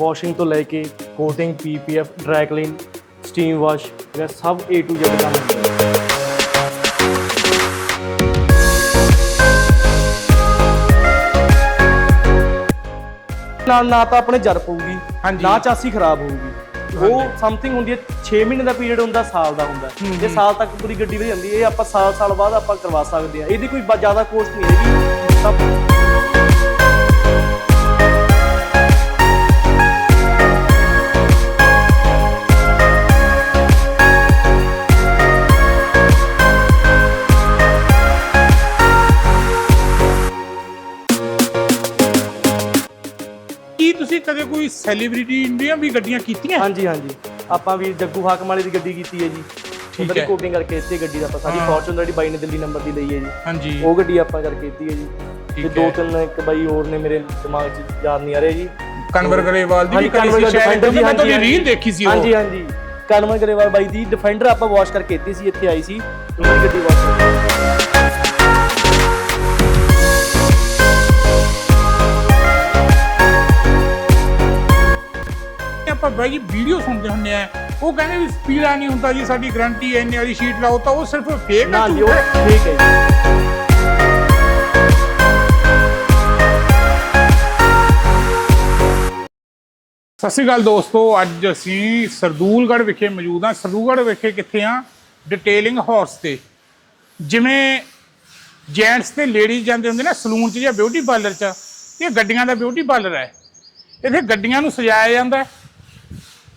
Washing ਤੋਂ ਲੈ ਕੇ coating PPF dry clean steam wash ਇਹ ਸਭ A to Z ਕੰਮ ਹੁੰਦਾ ਹੈ ਨਾਲ ਨਾ ਤਾਂ ਆਪਣੇ ਜਰ ਪਊਗੀ ਹਾਂਜੀ। ਨਾ ਚਾਸੀ ਖਰਾਬ ਹੋਊਗੀ। ਉਹ ਸਮਥਿੰਗ ਹੁੰਦੀ ਹੈ 6 ਮਹੀਨੇ ਦਾ ਪੀਰੀਅਡ ਹੁੰਦਾ ਸਾਲ ਦਾ ਹੁੰਦਾ। ਇਹ ਸਾਲ ਤੱਕ ਪੂਰੀ ਗੱਡੀ ਵਧੀ ਜਾਂਦੀ ਹੈ ਇਹ ਆਪਾਂ ਸਾਲ ਸਾਲ ਬਾਅਦ ਆਪਾਂ ਕਰਵਾ ਸਕਦੇ ਹਾਂ। ਇਹਦੀ ਕੋਈ ਬ- ਜ਼ਿਆਦਾ ਕੋਸਟ ਨਹੀਂ ਹੈਗੀ। ਸਭ ਕੋਈ ਸੈਲੀਬ੍ਰਿਟੀ ਦੀਆਂ ਵੀ ਗੱਡੀਆਂ ਕੀਤੀਆਂ? ਹਾਂਜੀ ਹਾਂਜੀ। ਆਪਾਂ ਵੀ ਜੱਗੂ ਹਾਕਮ ਵਾਲੇ ਦੀ ਗੱਡੀ ਕੀਤੀ ਹੈ ਜੀ। ਠੀਕ ਹੈ। ਕੋਡਿੰਗ ਕਰਕੇ ਇੱਥੇ ਗੱਡੀ ਦਾ ਆਪਾਂ ਸਾਡੀ। ਫੋਰਚੂਨਰ ਦੀ ਬਾਈ ਨੇ ਦਿੱਲੀ ਨੰਬਰ ਦੀ ਲਈ ਹੈ ਜੀ। ਹਾਂਜੀ। ਉਹ ਗੱਡੀ ਆਪਾਂ ਕਰਕੇ ਕੀਤੀ ਹੈ ਜੀ। ਤੇ ਦੋ। ਤਿੰਨ ਇੱਕ ਬਾਈ ਹੋਰ ਨੇ ਮੇਰੇ ਦਿਮਾਗ 'ਚ ਯਾਦ ਨਹੀਂ ਆ ਰਹੇ ਜੀ। ਕਨਵਰ ਗਰੇਵਾਲ ਦੀ ਵੀ ਕਰੀ ਸੀ ਸ਼ਾਇਦ? ਮੈਂ ਤੁਹਾਡੀ ਰੀਲ ਦੇਖੀ ਸੀ ਉਹ। ਹਾਂਜੀ ਹਾਂਜੀ। ਕਨਵਰ ਗਰੇਵਾਲ ਬਾਈ ਦੀ ਡਿਫੈਂਡਰ ਆਪਾਂ ਵਾਸ਼ ਕਰਕੇ ਕੀਤੀ ਸੀ ਇੱਥੇ ਆਈ ਸੀ। ਉਹਨਾਂ ਦੀ ਗੱਡੀ ਵਾਸ਼ ਆਪਾਂ ਬਾਈ ਵੀਡੀਓ ਸੁਣਦੇ ਹੁੰਦੇ ਆ। ਉਹ ਕਹਿੰਦੇ ਵੀ ਸਪੀਡਾ ਨਹੀਂ ਹੁੰਦਾ ਜੀ ਸਾਡੀ ਗਾਰੰਟੀ ਇੰਨੇ ਵਾਲੀ ਸ਼ੀਟ ਲਾਓ ਤਾਂ ਉਹ ਸਿਰਫ ਫੇਕ ਨਾ ਹੈ ਜੀ ਉਹ ਠੀਕ ਹੈ ਜੀ। ਸਤਿ ਸ਼੍ਰੀ ਅਕਾਲ ਦੋਸਤੋ ਅੱਜ ਅਸੀਂ ਸਰਦੂਲਗੜ੍ਹ ਵਿਖੇ ਮੌਜੂਦ ਹਾਂ। ਸਰਦੂਲਗੜ੍ਹ ਵਿਖੇ ਕਿੱਥੇ ਆ? ਡਿਟੇਲਿੰਗ ਹਾਰਸ ਤੇ। ਜਿਵੇਂ ਜੈਂਟਸ ਤੇ ਲੇਡੀਜ਼ ਜਾਂਦੇ ਹੁੰਦੇ ਨਾ ਸਲੂਨ 'ਚ ਜਾਂ ਬਿਊਟੀ ਪਾਰਲਰ 'ਚ ਇਹ ਗੱਡੀਆਂ ਦਾ ਬਿਊਟੀ ਪਾਰਲਰ ਹੈ। ਇੱਥੇ ਗੱਡੀਆਂ ਨੂੰ ਸਜਾਇਆ ਜਾਂਦਾ ਹੈ।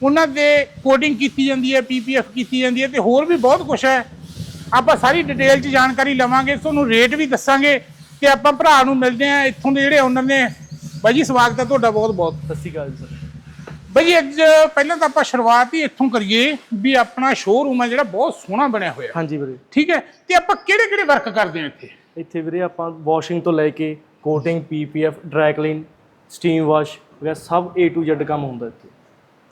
ਉਹਨਾਂ ਤੇ ਕੋਡਿੰਗ ਕੀਤੀ ਜਾਂਦੀ ਹੈ ਪੀਪੀਐਫ ਕੀਤੀ ਜਾਂਦੀ ਹੈ ਤੇ ਹੋਰ ਵੀ ਬਹੁਤ ਕੁਝ ਹੈ। ਆਪਾਂ ਸਾਰੀ ਡਿਟੇਲ 'ਚ ਜਾਣਕਾਰੀ ਲਵਾਂਗੇ ਤੁਹਾਨੂੰ ਰੇਟ ਵੀ ਦੱਸਾਂਗੇ ਤੇ ਆਪਾਂ ਭਰਾ ਨੂੰ ਮਿਲਦੇ ਆ ਇੱਥੋਂ ਦੇ ਜਿਹੜੇ ਓਨਰ ਨੇ। ਬਾਈ ਜੀ ਸਵਾਗਤ ਹੈ ਤੁਹਾਡਾ ਬਹੁਤ ਬਹੁਤ। ਸਤਿ ਸ਼੍ਰੀ ਅਕਾਲ ਸਰ ਬਈ ਅੱਜ ਪਹਿਲਾਂ ਤਾਂ ਆਪਾਂ ਸ਼ੁਰੂਆਤ ਹੀ ਇੱਥੋਂ ਕਰੀਏ ਵੀ ਆਪਣਾ ਸ਼ੋਰੂਮ ਹੈ ਜਿਹੜਾ ਬਹੁਤ ਸੋਹਣਾ ਬਣਿਆ ਹੋਇਆ। ਹਾਂਜੀ ਵੀਰੇ। ਠੀਕ ਹੈ ਤੇ ਆਪਾਂ ਕਿਹੜੇ ਕਿਹੜੇ ਵਰਕ ਕਰਦੇ ਹਾਂ ਇੱਥੇ? ਇੱਥੇ ਵੀਰੇ ਆਪਾਂ ਵਾਸ਼ਿੰਗ ਤੋਂ ਲੈ ਕੇ coating PPF dry clean steam wash ਵਗੈਰਾ ਸਭ A to Z ਕੰਮ ਹੁੰਦਾ ਇੱਥੇ।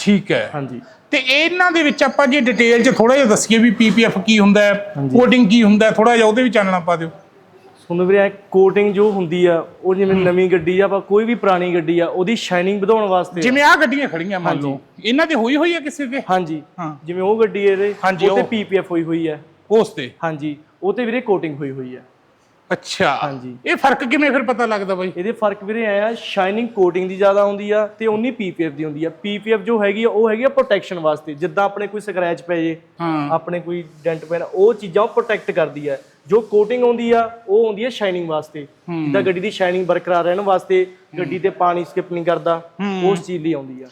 ਠੀਕ ਹੈ। ਹਾਂਜੀ। ਤੇ ਇਹਨਾਂ ਦੇ ਵਿੱਚ ਆਪਾਂ ਜੇ ਡਿਟੇਲ 'ਚ ਥੋੜਾ ਜਿਹਾ ਦੱਸੀਏ ਵੀ ਪੀਪੀਐਫ ਕੀ ਹੁੰਦਾ ਹੈ ਹਾਂਜੀ। ਕੋਡਿੰਗ ਕੀ ਹੁੰਦਾ ਹੈ ਥੋੜਾ ਜਿਹਾ ਉਹਦੇ ਵੀ ਚਾਨਣਾ ਪਾ ਦਿਓ। ਤੁਹਾਨੂੰ ਵੀਰੇ ਕੋਟਿੰਗ ਜੋ ਹੁੰਦੀ ਆ ਉਹ ਜਿਵੇਂ ਨਵੀਂ ਗੱਡੀ ਆ ਆਪਾਂ ਕੋਈ ਵੀ ਪੁਰਾਣੀ ਗੱਡੀ ਆ ਉਹਦੀ ਸ਼ਾਈਨਿੰਗ ਵਧਾਉਣ ਵਾਸਤੇ ਜਿਵੇਂ ਆਹ ਗੱਡੀਆਂ ਖੜੀਆਂ ਮੰਨ ਲਓ। ਇਹਨਾਂ ਤੇ ਹੋਈ ਹੋਈ ਹੈ ਕਿਸੇ ਤੇ ਹਾਂਜੀ। ਹਾਂ। ਜਿਵੇਂ ਉਹ ਗੱਡੀ ਇਹਦੇ ਹਾਂਜੀ, ਉਹ ਤੇ ਉਹ। ਪੀਪੀਐਫ ਹੋਈ ਹੋਈ ਹੈ ਉਸ ਤੇ। ਹਾਂਜੀ। ਉਹ ਤੇ ਵੀਰੇ ਕੋਟਿੰਗ ਹੋਈ ਹੋਈ ਹੈ ਅੱਛਾ। ਹਾਂਜੀ। ਇਹ ਫ਼ਰਕ ਕਿਵੇਂ ਫਿਰ ਪਤਾ ਲੱਗਦਾ ਬਾਈ? ਇਹਦੇ ਫ਼ਰਕ ਵੀਰੇ ਆਇਆ ਆ ਸ਼ਾਈਨਿੰਗ ਕੋਟਿੰਗ ਦੀ ਜ਼ਿਆਦਾ ਹੁੰਦੀ ਆ ਤੇ ਉਨੀ ਪੀਪੀਐਫ ਦੀ ਹੁੰਦੀ ਆ। ਪੀਪੀਐਫ ਜੋ ਹੈਗੀ ਆ ਉਹ ਹੈਗੀ ਆ ਪ੍ਰੋਟੈਕਸ਼ਨ ਵਾਸਤੇ। ਜਿੱਦਾਂ ਆਪਣੇ ਕੋਈ ਸਕ੍ਰੈਚ ਪੈ ਜੇ ਹਾਂ। ਆਪਣੇ ਕੋਈ ਡੈਂਟ ਪੈਣਾ ਉਹ ਚੀਜ਼ਾਂ ਉਹ ਪ੍ਰੋਟੈਕਟ ਕਰਦੀ ਆ। ਜੋ ਕੋਟਿੰਗ ਹੁੰਦੀ ਆ ਉਹ ਹੁੰਦੀ ਆ ਸ਼ਾਈਨਿੰਗ ਵਾਸਤੇ। ਜਿੱਦਾਂ ਗੱਡੀ ਦੀ ਸ਼ਾਈਨਿੰਗ ਬਰਕਰਾਰ ਰਹਿਣ ਵਾਸਤੇ ਗੱਡੀ ਤੇ ਪਾਣੀ ਸਕਿਪ ਨਹੀਂ ਕਰਦਾ ਉਸ ਚੀਜ਼ ਲਈ ਆਉਂਦੀ ਆ।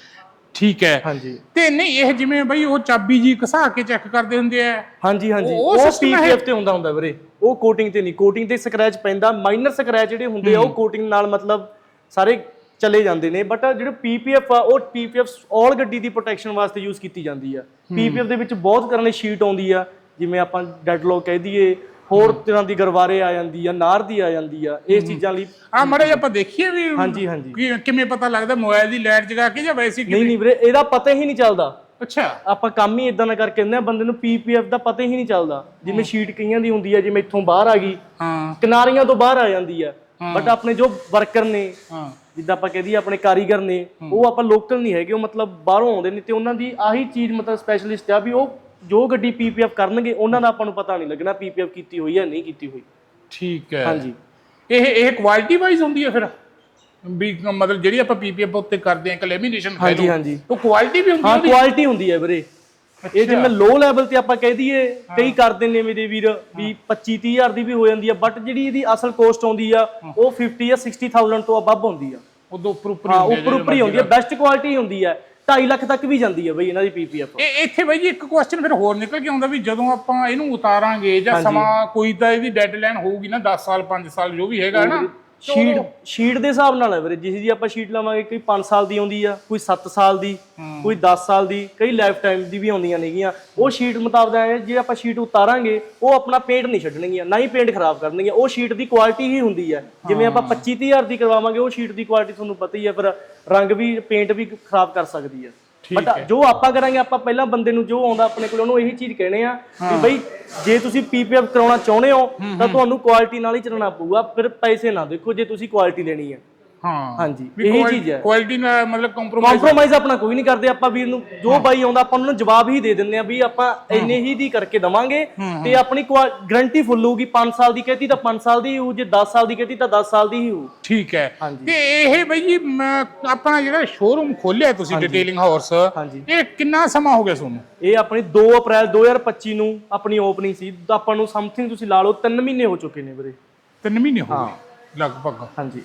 ਠੀਕ ਹੈ। ਹਾਂਜੀ। ਤੇ ਨਹੀਂ ਇਹ ਜਿਵੇਂ ਬਈ ਉਹ ਚਾਬੀ ਜੀ ਘਸਾ ਕੇ ਚੈੱਕ ਕਰਦੇ ਹੁੰਦੇ ਆ। ਹਾਂਜੀ ਹਾਂਜੀ। ਉਹ ਉਹ system ਹੈ? ਪੀਪੀਐਫ ਤੇ ਹੁੰਦਾ ਹੁੰਦਾ ਵੀਰੇ। ਉਹ ਕੋਟਿੰਗ ਤੇ ਨਹੀਂ। ਕੋਟਿੰਗ ਤੇ ਸਕ੍ਰੈਚ ਪੈਂਦਾ। ਮਾਈਨਰ ਸਕ੍ਰੈਚ ਜਿਹੜੇ ਹੁੰਦੇ ਆ ਉਹ ਕੋਟਿੰਗ ਨਾਲ ਮਤਲਬ ਸਾਰੇ ਚਲੇ ਜਾਂਦੇ ਨੇ। ਬਟ ਜਿਹੜੇ ਪੀਪੀਐਫ ਆ ਉਹ ਪੀਪੀਐਫ ਆਲ ਗੱਡੀ ਦੀ ਪ੍ਰੋਟੈਕਸ਼ਨ ਵਾਸਤੇ ਯੂਜ਼ ਕੀਤੀ ਜਾਂਦੀ ਆ। ਪੀਪੀਐਫ ਦੇ ਵਿੱਚ ਬਹੁਤ ਤਰ੍ਹਾਂ ਦੀ ਸ਼ੀਟ ਆਉਂਦੀ ਆ। ਜਿਵੇਂ ਆਪਾਂ ਡੈਡਲੌਕ ਕਹਿ ਦਈਏ ਹੋਰ ਤਰ੍ਹਾਂ ਦੀ ਗਰਵਾਰੇ ਆ ਜਾਂਦੀ ਆ ਨਾਰ ਦੀ ਆ ਜਾਂਦੀ ਆ ਇਸ ਚੀਜ਼ਾਂ ਲਈ ਆ ਮੜੇ ਆਪਾਂ ਦੇਖੀਏ ਵੀ ਹਾਂਜੀ ਹਾਂਜੀ। ਕਿ- ਕਿਵੇਂ ਪਤਾ ਲੱਗਦਾ ਮੋਬਾਈਲ ਦੀ ਲਾਈਟ ਜਗਾ ਕੇ ਜਾਂ ਵੈਸੇ ਨਹੀਂ ਨਹੀਂ ਵੀਰੇ ਇਹਦਾ ਪਤਾ ਹੀ ਨਹੀਂ ਚੱਲਦਾ। ਅੱਛਾ। ਆਪਾਂ ਕੰਮ ਹੀ ਇਦਾਂ ਦਾ ਕਰਕੇ ਆ ਬੰਦੇ ਨੂੰ ਪੀਪੀਐਫ ਦਾ ਪਤਾ ਹੀ ਨਹੀਂ ਚੱਲਦਾ। ਜਿਵੇਂ ਸ਼ੀਟ ਕਈਆਂ ਦੀ ਹੁੰਦੀ ਆ ਜਿਵੇਂ ਇੱਥੋਂ ਬਾਹਰ ਆ ਗਈ ਹਾਂ। ਕਿਨਾਰੀਆਂ ਤੋਂ ਬਾਹਰ ਆ ਜਾਂਦੀ ਆ। ਬਟ ਆਪਣੇ ਜੋ ਵਰਕਰ ਨੇ ਹਾਂ। ਜਿੱਦਾਂ ਆਪਾਂ ਕਹਦੇ ਆਪਣੇ ਕਾਰੀਗਰ ਨੇ ਉਹ ਆਪਾਂ ਲੋਕਲ ਨਹੀਂ ਹੈਗੇ ਉਹ ਮਤਲਬ ਬਾਹਰੋਂ ਆਉਂਦੇ ਨੇ ਤੇ ਉਹਨਾਂ ਦੀ ਆਹੀ ਚੀਜ਼ ਮਤਲਬ ਸਪੈਸ਼ਲਿਸਟ ਆ ਵੀ ਉਹ ਜੋ ਗੱਡੀ ਪੀਪੀਐਫ ਕਰਨਗੇ ਉਹਨਾਂ ਦਾ ਆਪਾਂ ਨੂੰ ਪਤਾ ਨਹੀਂ ਲੱਗਣਾ ਪੀਪੀਐਫ ਕੀਤੀ ਹੋਈ ਹੈ ਨਹੀਂ ਕੀਤੀ ਹੋਈ। ਠੀਕ ਹੈ। ਹਾਂਜੀ। ਇਹ ਇਹ ਕੁਆਲਿਟੀ ਵਾਈਜ਼ ਹੁੰਦੀ ਹੈ ਫਿਰ? ਵੀ ਮਤਲਬ ਜਿਹੜੀ ਆਪਾਂ ਪੀਪੀਐਫ ਉੱਤੇ ਕਰਦੇ ਆ ਕਲੈਮੀਨੇਸ਼ਨ ਹਾਂਜੀ ਹਾਂਜੀ। ਉਹ ਕੁਆਲਿਟੀ ਵੀ ਹੁੰਦੀ ਹਾਂ ਹੈ? ਕੁਆਲਿਟੀ ਹੁੰਦੀ ਹੈ ਵੀਰੇ। ਇਹ ਜਿਵੇਂ ਲੋ ਲੈਵਲ ਤੇ ਆਪਾਂ ਕਹਿ ਦਈਏ ਕਈ ਕਰਦੇ ਨੇ ਮੇਰੇ ਵੀਰ ਵੀ 25 30 ਹਜ਼ਾਰ ਦੀ ਵੀ ਹੋ ਜਾਂਦੀ ਆ ਬਟ ਜਿਹੜੀ ਇਹਦੀ ਅਸਲ ਕੋਸਟ ਆਉਂਦੀ ਆ ਉਹ 50 ਜਾਂ 60000 ਤੋਂ ਅਬਵ ਹੁੰਦੀ ਆ। ਉਦੋਂ ਉੱਪਰ ਉੱਪਰ ਹੀ ਹੁੰਦੀ ਆ ਬੈਸਟ ਕੁਆਲਿਟੀ ਹੁੰਦੀ ਆ। 2.5 ਲੱਖ ਤੱਕ ਵੀ ਜਾਂਦੀ ਆ ਬਈ ਇਹਨਾਂ ਦੀ ਪੀਪੀਐਫ ਇਹ ਇੱਥੇ ਬਾਈ ਜੀ ਇੱਕ ਕੁਐਸਚਨ ਫਿਰ ਹੋਰ ਨਿਕਲ ਕੇ ਆਉਂਦਾ ਵੀ ਜਦੋਂ ਆਪਾਂ ਇਹਨੂੰ ਉਤਾਰਾਂਗੇ ਜਾਂ ਸਮਾਂ ਕੋਈ ਤਾਂ ਇਹਦੀ ਡੈਡਲਾਈਨ ਹੋਊਗੀ ਨਾ 10 ਸਾਲ 5 ਸਾਲ ਜੋ ਵੀ ਹੈਗਾ ਨਾ। ਸ਼ੀਟ ਸ਼ੀਟ ਦੇ ਹਿਸਾਬ ਨਾਲ ਹੈ ਵੀਰੇ ਜਿਸ ਦੀ ਆਪਾਂ ਸ਼ੀਟ ਲਵਾਂਗੇ ਕੋਈ 5 ਸਾਲ ਦੀ ਆਉਂਦੀ ਆ ਕੋਈ 7 ਸਾਲ ਦੀ ਕੋਈ 10 ਸਾਲ ਦੀ ਕਈ ਲਾਈਫ ਟਾਈਮ ਦੀ ਵੀ ਆਉਂਦੀਆਂ ਨੇਗੀਆਂ। ਉਹ ਸ਼ੀਟ ਮੁਤਾਬਕ ਹੈ ਜੇ ਆਪਾਂ ਸ਼ੀਟ ਉਤਾਰਾਂਗੇ ਉਹ ਆਪਣਾ ਪੇਂਟ ਨਹੀਂ ਛੱਡਣਗੀਆਂ ਨਾ ਹੀ ਪੇਂਟ ਖਰਾਬ ਕਰਨਗੀਆਂ। ਉਹ ਸ਼ੀਟ ਦੀ ਕੁਆਲਿਟੀ ਹੀ ਹੁੰਦੀ ਹੈ ਜਿਵੇਂ ਆਪਾਂ 25 30 ਹਜ਼ਾਰ ਦੀ ਕਰਵਾਵਾਂਗੇ ਉਹ ਸ਼ੀਟ ਦੀ ਕੁਆਲਿਟੀ ਤੁਹਾਨੂੰ ਪਤਾ ਹੀ ਹੈ ਫਿਰ ਰੰਗ ਵੀ ਪੇਂਟ ਵੀ ਖਰਾਬ ਕਰ ਸਕਦੀ ਹੈ ਬਟ ਜੋ ਆਪਾਂ ਕਰਾਂਗੇ ਆਪਾਂ ਪਹਿਲਾਂ ਬੰਦੇ ਨੂੰ ਜੋ ਆਉਂਦਾ ਆਪਣੇ ਕੋਲ ਉਹਨੂੰ ਇਹੀ ਚੀਜ਼ ਕਹਿਣੇ ਆ ਵੀ ਬਈ ਜੇ ਤੁਸੀਂ ਪੀਪੀਐਫ ਕਰਾਉਣਾ ਚਾਹੁੰਦੇ ਹੋ ਤਾਂ ਤੁਹਾਨੂੰ ਕੁਆਲਿਟੀ ਨਾਲ ਹੀ ਚੱਲਣਾ ਪਊਗਾ ਫਿਰ ਪੈਸੇ ਨਾ ਦੇਖੋ ਜੇ ਤੁਸੀਂ ਕੁਆਲਿਟੀ ਲੈਣੀ ਹੈ ਹਾਂ। ਹਾਂਜੀ, ਇਹੀ ਚੀਜ਼ ਹੈ। ਕੁਆਲਿਟੀ ਨਾਲ ਮਤਲਬ ਕੰਪਰੋਮਾਈਜ਼ ਕੰਪਰੋਮਾਈਜ਼ ਆਪਣਾ ਕੋਈ ਨਹੀਂ ਕਰਦੇ ਆਪਾਂ ਵੀਰ ਨੂੰ ਜੋ ਬਾਈ ਆਉਂਦਾ ਆਪਾਂ ਉਹਨਾਂ ਨੂੰ ਜਵਾਬ ਹੀ ਦੇ ਦਿੰਦੇ ਆ ਵੀ ਆਪਾਂ ਇੰਨੇ ਹੀ ਦੀ ਕਰਕੇ ਦਵਾਂਗੇ ਤੇ ਆਪਣੀ ਗਾਰੰਟੀ ਫੁੱਲ ਹੋਊਗੀ 5 ਸਾਲ ਦੀ ਕਹਤੀ ਤਾਂ 5 ਸਾਲ ਦੀ ਹੋਊ ਜੇ 10 ਸਾਲ ਦੀ ਕਹਤੀ ਤਾਂ 10 ਸਾਲ ਦੀ ਹੀ ਹੋਊ। ਠੀਕ ਹੈ। ਤੇ ਇਹ ਬਈ ਜੀ ਆਪਣਾ ਜਿਹੜਾ ਸ਼ੋਰੂਮ ਖੋਲਿਆ ਤੁਸੀਂ ਡਿਟੇਲਿੰਗ ਹਾਂਜੀ। ਇਹ ਕਿੰਨਾ ਸਮਾਂ ਹੋ ਗਿਆ ਤੁਹਾਨੂੰ? ਇਹ ਆਪਣੀ 2 ਅਪ੍ਰੈਲ 2025 ਨੂੰ ਆਪਣੀ ਓਪਨਿੰਗ ਸੀ। ਆਪਾਂ ਨੂੰ ਸਮਥਿੰਗ ਤੁਸੀਂ ਲਾ ਲਓ 3 ਮਹੀਨੇ ਹੋ ਚੁੱਕੇ ਨੇ ਵੀਰੇ। ਤਿੰਨ ਮਹੀਨੇ ਹੋ ਗਏ? ਲਗਭਗ। ਹਾਂਜੀ।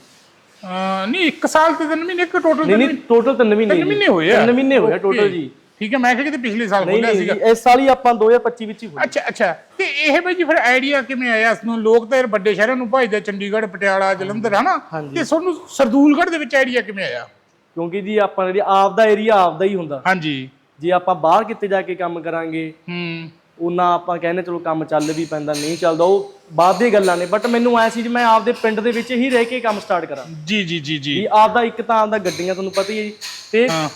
ਅਹ, ਨਹੀਂ 1 ਸਾਲ ਤੇ ਤਿੰਨ ਮਹੀਨੇ ਇੱਕ ਟੋਟਲ ਨਹੀਂ ਨਹੀਂ ਟੋਟਲ 3 ਮਹੀਨੇ ਤਿੰਨ ਮਹੀਨੇ ਹੋਏ ਆ? 3 ਮਹੀਨੇ ਹੋਏ. ਟੋਟਲ ਜੀ। ਠੀਕ ਹੈ ਮੈਂ ਕਿਹਾ ਕਿ ਪਿਛਲੇ ਸਾਲ ਨਹੀਂ ਖੋਲਿਆ ਨਹੀਂ ਸੀਗਾ। ਜੀ, ਇਸ ਸਾਲ ਹੀ ਆਪਾਂ 2025 ਵਿੱਚ ਹੀ ਹੋਇਆ ਅੱਛਾ ਅੱਛਾ। ਤੇ ਇਹ ਬਈ ਜੀ ਫਿਰ ਆਈਡੀਆ ਕਿਵੇਂ ਆਇਆ? ਇਸ ਨੂੰ ਲੋਕ ਤਾਂ ਯਾਰ ਵੱਡੇ ਸ਼ਹਿਰਾਂ ਨੂੰ ਭਜਦੇ ਚੰਡੀਗੜ੍ਹ ਪਟਿਆਲਾ ਜਲੰਧਰ ਹਨਾ? ਹਾਂਜੀ। ਤੇ ਤੁਹਾਨੂੰ ਸਰਦੂਲਗੜ੍ਹ ਦੇ ਵਿੱਚ ਆਈਡੀਆ ਕਿਵੇਂ ਆਇਆ? ਕਿਉਂਕਿ ਜੀ ਆਪਾਂ ਜਿਹੜੀ ਆਪ ਦਾ ਏਰੀਆ ਆਪਦਾ ਹੀ ਹੁੰਦਾ। ਹਾਂਜੀ। ਜੇ ਆਪਾਂ ਬਾਹਰ ਕਿਤੇ ਜਾ ਕੇ ਕੰਮ ਕਰਾਂਗੇ ਹੂੰ। ਉਹਨਾਂ ਆਪਾਂ ਕਹਿੰਦੇ ਚਲੋ ਕੰਮ ਚੱਲ ਵੀ ਪੈਂਦਾ ਨਹੀਂ ਚੱਲਦਾ ਉਹ ਬਾਅਦ ਦੀਆਂ ਗੱਲਾਂ ਨੇ ਬਟ ਮੈਨੂੰ ਐ ਸੀ ਜੀ ਮੈਂ ਆਪਦੇ ਪਿੰਡ ਦੇ ਵਿੱਚ ਹੀ ਰਹਿ ਕੇ ਕੰਮ ਸਟਾਰਟ ਕਰਾਂ। ਜੀ ਜੀ ਜੀ ਜੀ। ਵੀ ਆਪਦਾ ਇੱਕ ਤਾਂ ਆਪਦਾ ਗੱਡੀਆਂ ਤੁਹਾਨੂੰ ਪਤਾ ਹੀ ਹੈ ਜੀ ਤੇ ਹਾਂ।